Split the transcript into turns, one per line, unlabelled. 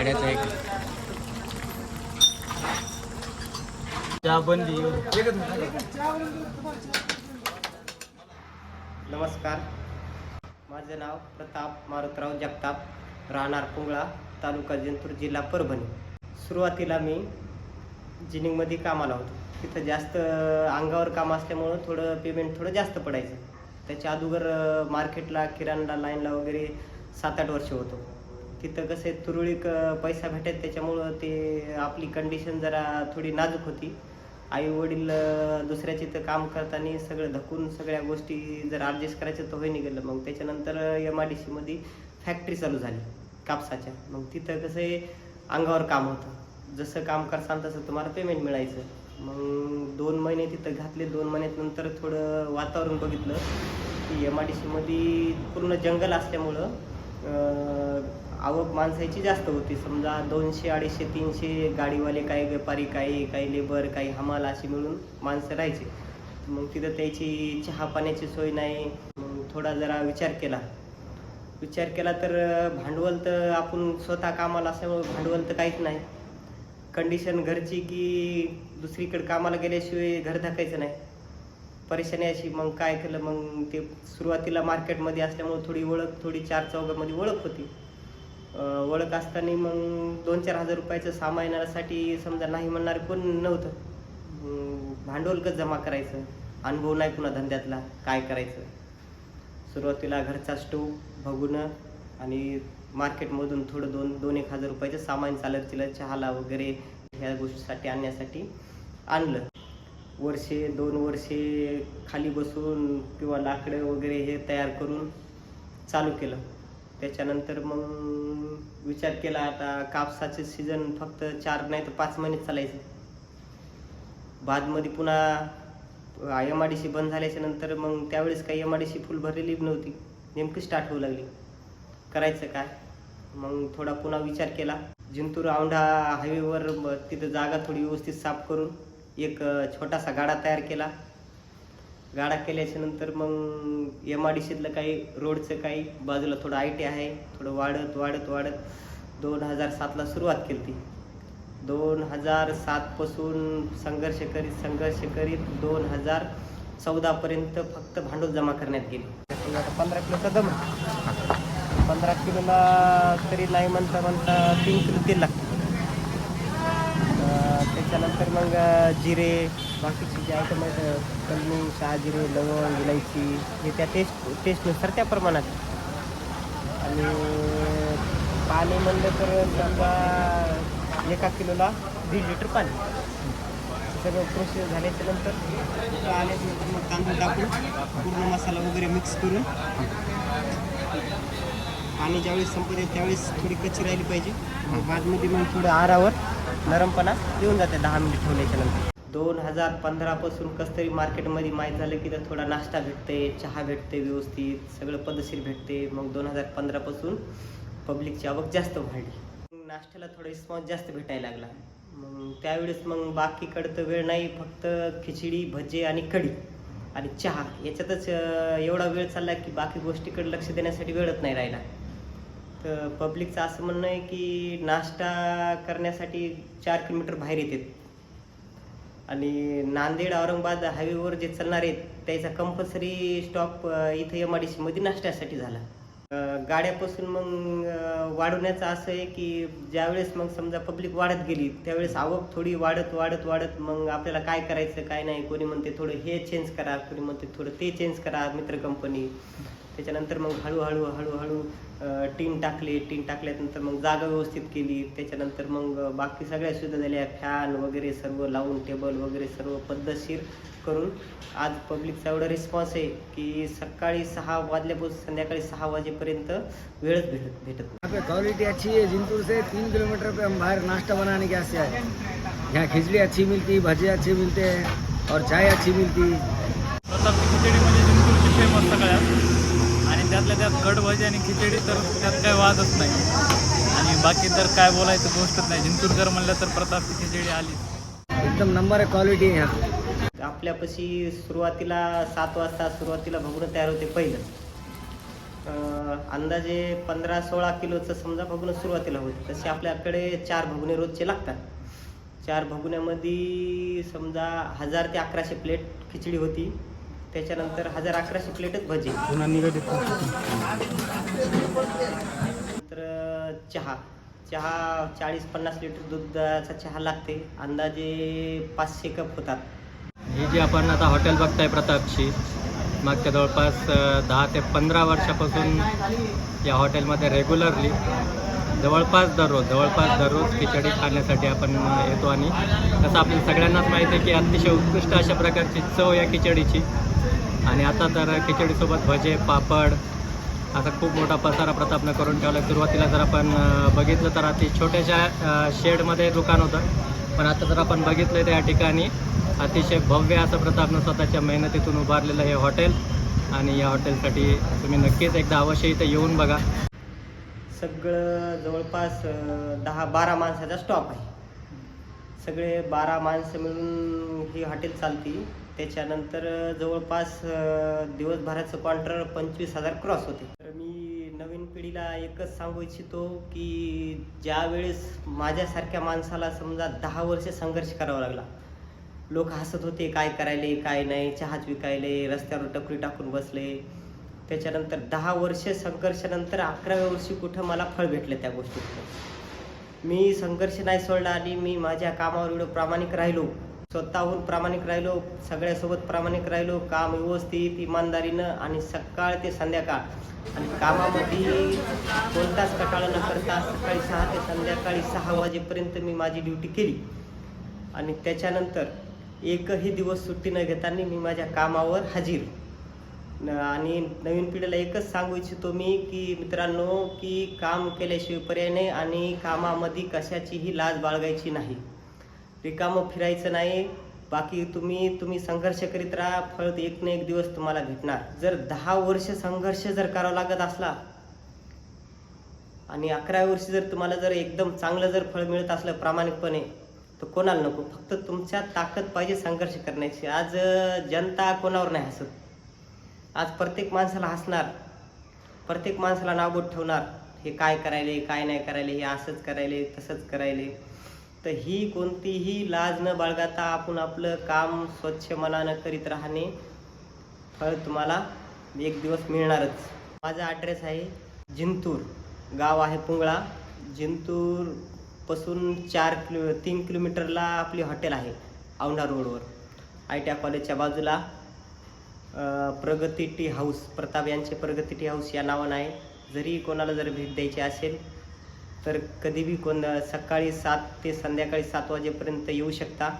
गाड्याचं एक.
नमस्कार. माझं नाव प्रताप मारुतराव जगताप राहणार पुंगळा तालुका जिंतूर जिल्हा परभणी. सुरुवातीला मी जिनिंगमध्ये कामाला होतो. तिथं जास्त अंगावर काम असल्यामुळं थोडं पेमेंट थोडं जास्त पडायचं. त्याच्या अगोदर मार्केटला किराणा लाईनला वगैरे सात आठ वर्ष होतो. तिथं कसं आहे तुरळीक पैसा भेटत त्याच्यामुळं ते आपली कंडिशन जरा थोडी नाजूक होती. आई वडील दुसऱ्याचे तर काम करताना सगळं धकून सगळ्या गोष्टी जर ॲडजस्ट करायचं तर होई निघालं. मग त्याच्यानंतर एम आय डी सीमध्ये फॅक्टरी चालू झाली कापसाच्या. मग तिथं कसं आहे अंगावर काम होतं. जसं काम करसाल तसं तुम्हाला पेमेंट मिळायचं. मग दोन महिने तिथं घातले दोन महिन्यानंतर थोडं वातावरण बघितलं की एम आय डी सीमध्ये पूर्ण जंगल असल्यामुळं आवक माणसाची जास्त होती. समजा दोनशे अडीचशे तीनशे गाडीवाले काही व्यापारी काही काही लेबर काही हमाल अशी मिळून माणसं राहायचे. मग तिथं त्याची चहा पाण्याची सोय नाही. मग थोडा जरा विचार केला. विचार केला तर भांडवल तर आपण स्वतः कामाला असल्यामुळे भांडवल तर काहीच नाही. कंडिशन घरची की दुसरीकडे कामाला गेल्याशिवाय घर धकायचं नाही. परेशानी अशी मग काय केलं? मग ते सुरुवातीला मार्केटमध्ये असल्यामुळे थोडी ओळख थोडी चार चौघामध्ये ओळख होती. ओळख असताना मग दोन चार हजार रुपयाचं सामानासाठी समजा नाही म्हणणार कोण नव्हतं. भांडवलकच भांडवल कसं जमा करायचं. अनुभव नाही पुन्हा धंद्यातला. काय करायचं? सुरुवातीला घरचा स्टोव बघून आणि मार्केटमधून थोडं दोन दोन एक हजार रुपयाचं सामान चालत तिला चहाला वगैरे ह्या गोष्टीसाठी आणण्यासाठी आणलं. वर्षे दोन वर्षे खाली बसून किंवा लाकडं वगैरे हे तयार करून चालू केलं. त्याच्यानंतर मग विचार केला आता कापसाचे सीझन फक्त चार नाही तर पाच महिने चालायचं. बादमध्ये पुन्हा एम आय डी सी बंद झाल्याच्यानंतर मग त्यावेळेस काही M I D C full भरलेली नव्हती. नेमकी स्टार्ट होऊ लागली. करायचं काय? मग थोडा पुन्हा विचार केला. जिंतूर औंढा हायवेवर तिथं जागा थोडी व्यवस्थित साफ करून एक छोटासा गाडा तयार केला. गाडा केल्याच्यानंतर मग एम आय डी सीतलं काही रोडचं काही बाजूला थोडं आय टी आहे थोडं वाढत वाढत वाढत दोन हजार सातला सुरुवात केली ती. दोन हजार सातपासून संघर्ष करीत संघर्ष करीत दोन हजार चौदापर्यंत फक्त भांडवल जमा करण्यात गेले. आता पंधरा किलोचा दम पंधरा किलोला तरी नाही म्हणता म्हणता तीन किलो तेल लागतं. अं, त्याच्यानंतर मग जिरे बाकीचे जे आयटम आहेत कलमी शहाजिरे लवंग इलायची हे त्या टेस्ट टेस्टनुसार त्या प्रमाणात. आणि पाणी म्हणलं तर समजा एका किलोला दीड लिटर पाणी. सगळं प्रोसेस झाल्याच्यानंतर तिथं आल्याच्या मग तांदूळ टाकून पूर्ण मसाला वगैरे मिक्स करून. पाणी ज्यावेळेस संपते त्यावेळेस थोडी कच्ची राहिली पाहिजे. बादमध्ये मग थोडं आरावर नरमपणा येऊन जाते दहा मिनिट ठेवल्याच्या नंतर. दोन हजार पंधरापासून कसं तरी मार्केटमध्ये माहीत झालं की तर थोडा नाश्ता भेटते चहा भेटते व्यवस्थित सगळं पद्धतशीर भेटते मग दोन हजार पंधरापासून पब्लिकची आवक जास्त वाढली. नाश्त्याला थोडा रिस्पॉन्स जास्त भेटायला लागला. मग त्यावेळेस मग बाकीकडं तर वेळ नाही फक्त खिचडी भजे आणि कढी आणि चहा. याच्यातच एवढा वेळ चालला की बाकी गोष्टीकडे लक्ष देण्यासाठी वेळच नाही राहिला. तर पब्लिकचं असं म्हणणं आहे की नाश्ता करण्यासाठी चार किलोमीटर बाहेर येतात. आणि नांदेड औरंगाबाद हायवेवर जे चालणार आहेत त्याचा कंपल्सरी स्टॉप इथं एम आय डी सीमध्ये नाश्त्यासाठी झाला. गाड्यापासून मग वाढवण्याचं असं आहे की ज्यावेळेस मग समजा पब्लिक वाढत गेली त्यावेळेस आवक थोडी वाढत वाढत वाढत मग आपल्याला काय करायचं काय नाही कोणी म्हणते थोडं हे चेंज करा कोणी म्हणते थोडं ते चेंज करा मित्र कंपनी त्याच्यानंतर मग हळूहळू हळूहळू टीन टाकली टीन टाकल्यानंतर मग जागा व्यवस्थित केली. त्याच्यानंतर मग बाकी सगळ्या सुविधा झाल्या. फॅन वगैरे सर्व लावून टेबल वगैरे सर्व पद्धतशीर करून. आज पब्लिकचा एवढा रिस्पॉन्स आहे की सकाळी सहा वाजल्यापासून संध्याकाळी सहा वाजेपर्यंत वेळच भेटत भेटत
क्वालिटी अच्छी है जिंतूर से तीन किलोमीटर पे हम बाहर नाश्ता बनाने के वास्ते आए यहाँ खिचड़ी अच्छी मिलती भजे अच्छे मिलते हैं और चाय अच्छी मिलती।
प्रतापची खिचडी म्हणजे जिंतूरची फेमस सगळ्यात. त्यातल्या त्यात कड भजी आणि खिचडी तर त्यात काही वादच नाही. आणि बाकी तर काय बोलायचं गोष्टच नाही. जिंतूर जर म्हणलं तर प्रतापची खिचडी आली.
एकदम नंबर है क्वालिटी है यहाँ
आपल्यापाशी सुरुवातीला सात वाजता सुरुवातीला भगवणं तयार होते पहिलं. अं, अंदाजे पंधरा सोळा किलोचं समजा भगुनं सुरुवातीला होते तसे आपल्याकडे चार भगुने रोजचे लागतात. चार भगुन्यामध्ये समजा हजार ते अकराशे प्लेट खिचडी होती. त्याच्यानंतर हजार अकराशे प्लेटच भजी. नंतर चहा. चहा चाळीस पन्नास लिटर दुधाचा चहा लागते. अंदाजे पाचशे कप होतात.
ही जी आपण आता हॉटेल बघताय प्रतापची मागच्या जवळपास दहा ते पंधरा वर्षापासून या हॉटेलमध्ये रेग्युलरली जवळपास दररोज जवळपास दररोज खिचडी खाण्यासाठी आपण येतो आणि तसं आपल्या सगळ्यांनाच माहिती आहे की अतिशय उत्कृष्ट अशा प्रकारची चव या खिचडीची. आणि आता तर खिचडीसोबत भजे पापड असा खूप मोठा पसारा प्रतापनं करून ठेवला सुरुवातीला जर आपण बघितलं तर अति छोट्याशा शेडमध्ये दुकान होतं. पण आता जर आपण बघितलं तर या ठिकाणी अतिशय भव्य असं प्रतापनं स्वतःच्या मेहनतीतून उभारलेलं हे हॉटेल. आणि या हॉटेलसाठी तुम्ही नक्कीच एकदा अवश्य इथं येऊन बघा.
सगळं जवळपास दहा बारा माणसाचा स्टॉप आहे. सगळे बारा माणसं मिळून ही हॉटेल चालती. त्याच्यानंतर जवळपास दिवसभराचं क्वांटर पंचवीस हजार क्रॉस होते. तर मी नवीन पिढीला एकच सांगू इच्छितो की ज्या वेळेस माझ्यासारख्या माणसाला समजा दहा वर्ष संघर्ष करावा लागला. लोक हसत होते काय करायले काय नाही? चहाच विकायले रस्त्यावर टपरी टाकून बसले. त्याच्यानंतर दहा वर्ष संघर्षानंतर अकराव्या वर्षी कुठं मला फळ भेटलं त्या गोष्टीतलं मी संघर्ष नाही सोडला आणि मी माझ्या कामावर एवढं प्रामाणिक राहिलो. स्वतःहून प्रामाणिक राहिलो सगळ्यासोबत प्रामाणिक राहिलो. काम व्यवस्थित इमानदारीनं आणि सकाळ ते संध्याकाळ. आणि कामामध्ये कोणताच कटाळा न करता सकाळी सहा ते संध्याकाळी सहा वाजेपर्यंत मी माझी ड्युटी केली. आणि त्याच्यानंतर एकही दिवस सुट्टी न घेताना मी माझ्या कामावर हजीर. आणि नवीन पिढीला एकच सांगू इच्छितो मी की मित्रांनो की काम केल्याशिवाय पर्याय नाही आणि कामामध्ये कशाचीही लाज बाळगायची नाही. रिकामं फिरायचं नाही. बाकी तुम्ही तुम्ही संघर्ष करीत राहा. फळ एक ना एक दिवस तुम्हाला भेटणार. जर दहा वर्ष संघर्ष जर करावा लागत असला आणि अकराव्या वर्षी जर तुम्हाला जर एकदम चांगलं जर फळ मिळत असलं प्रामाणिकपणे तर कोणाला नको. फक्त तुमच्या ताकद पाहिजे संघर्ष करण्याची. आज जनता कोणावर नाही हसत? आज प्रत्येक माणसाला हसणार प्रत्येक माणसाला नावबोट ठेवणार हे काय करायले काय नाही करायले हे असंच करायले तसंच करायले. तर ही कोणतीही लाज न बाळगाता आपण आपलं काम स्वच्छ मनानं करीत राहणे फळ तुम्हाला एक दिवस मिळणारच. माझा ॲड्रेस आहे जिंतूर गाव आहे पुंगळा. जिंतूरपासून चार किलो तीन किलोमीटरला आपली हॉटेल आहे औंढा रोडवर आय टी आय कॉलेजच्या बाजूला प्रगती टी हाऊस प्रताप यांचे प्रगती टी हाऊस या नावानं आहे. जरी कोणाला जर भेट द्यायची असेल तर कधीबी कोण सकाळी सात ते संध्याकाळी सात वाजेपर्यंत येऊ शकता.